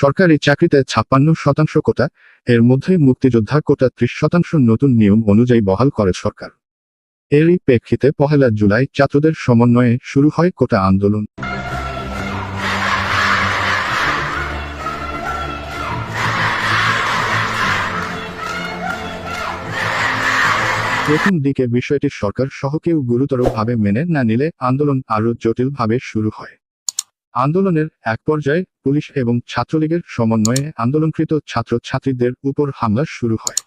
সরকারি চাকরিতে ছাপ্পান্ন শতাংশ কোটা, এর মধ্যে মুক্তিযোদ্ধা কোটা ত্রিশ শতাংশ নতুন নিয়ম অনুযায়ী বহাল করে সরকার। এরই প্রেক্ষিতে পহেলা জুলাই ছাত্রদের সমন্বয়ে শুরু হয় কোটা আন্দোলন। প্রথম দিকে বিষয়টি সরকার সহ কেউ গুরুতরভাবে মেনে না নিলে আন্দোলন আরও জটিলভাবে শুরু হয়। আন্দোলনের এক পর্যায়ে পুলিশ এবং ছাত্রলীগের সমন্বয়ে আন্দোলনকৃত ছাত্রছাত্রীদের উপর হামলা শুরু হয়।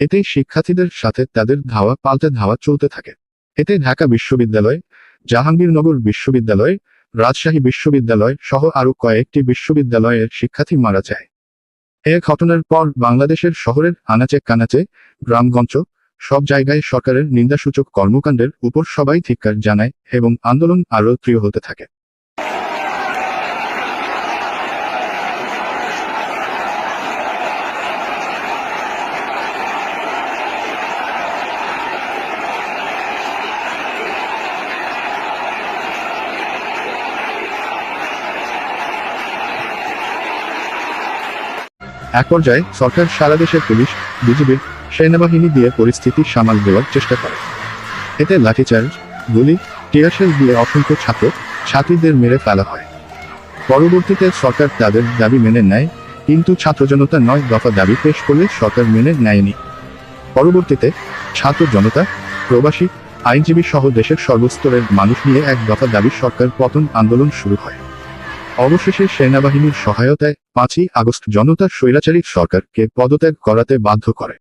এতে শিক্ষার্থীদের সাথে তাদের ধাওয়া পাল্টে ধাওয়া চলতে থাকে। এতে ঢাকা বিশ্ববিদ্যালয়, জাহাঙ্গীরনগর বিশ্ববিদ্যালয়, রাজশাহী বিশ্ববিদ্যালয় সহ আরও কয়েকটি বিশ্ববিদ্যালয়ের শিক্ষার্থী মারা যায়। এ ঘটনার পর বাংলাদেশের শহরের আনাচে কানাচে, গ্রামগঞ্জ, সব জায়গায় সরকারের নিন্দাসূচক কর্মকাণ্ডের উপর সবাই ধিক্কার জানায় এবং আন্দোলন আরও তীব্র হতে থাকে। এক পর্যায়ে সরকার সারা দেশের পুলিশ বিজিবির সেনাবাহিনী দিয়ে পরিস্থিতি সামাল দেওয়ার চেষ্টা করে। এতে লাঠিচার্জ, গুলি টিয়ারশেল দিয়ে অসংখ্য ছাত্র, ছাত্রীদের মেরে ফেলা হয়। পরবর্তীতে সরকার তাদের দাবি মেনে নেয়, কিন্তু ছাত্র জনতা নয় দফা দাবি পেশ করলে সরকার মেনে নেয়নি। পরবর্তীতে ছাত্র জনতা, প্রবাসী, আইনজীবী সহ দেশের সর্বস্তরের মানুষ নিয়ে এক দফা দাবি সরকার পতন আন্দোলন শুরু হয়। অবশেষে সেনাবাহিনীর সহায়তায় পাঁচই আগস্ট জনতা স্বৈরাচারী সরকারকে পদত্যাগ করাতে বাধ্য করে।